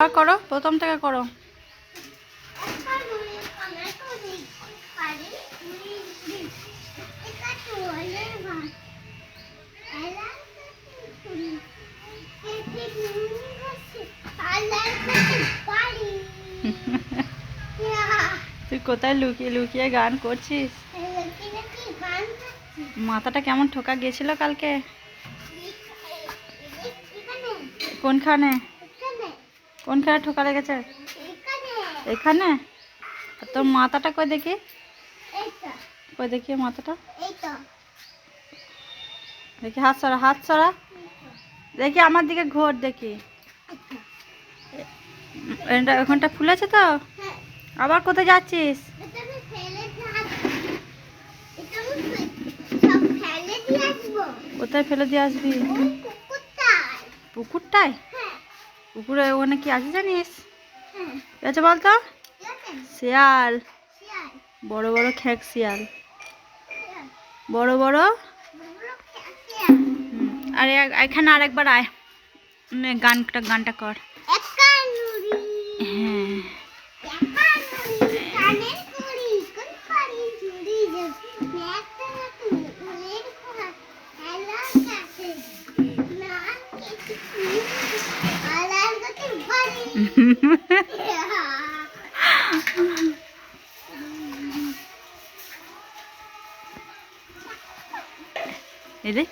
করো, প্রথম থেকে করো। তুই কোথায় লুকিয়ে লুকিয়ে গান করছিস? মাথাটা কেমন ঠোকা গেছিল কালকে? কোনখানে? কোনখানে ঠোকা লেগেছে এখানে? আর তোর মাথাটা কই দেখি? কই দেখি মাথাটা? দেখি হাত সরা হাত সরা। দেখি আমার দিকে ঘোর দেখি। ওখানটা ফুলেছে তো? আবার কোথায় যাচ্ছিস? কোথায় ফেলে দিয়ে আসবি। পুকুরটায়? পুকুরে ওখানে কি আছে জানিস? আছে বলতো? শিয়াল। বড় বড় খ্যাক শিয়াল। বড় বড়? আর এখানে আরেকবার আয়। গানটা গানটা কর। এই দেখ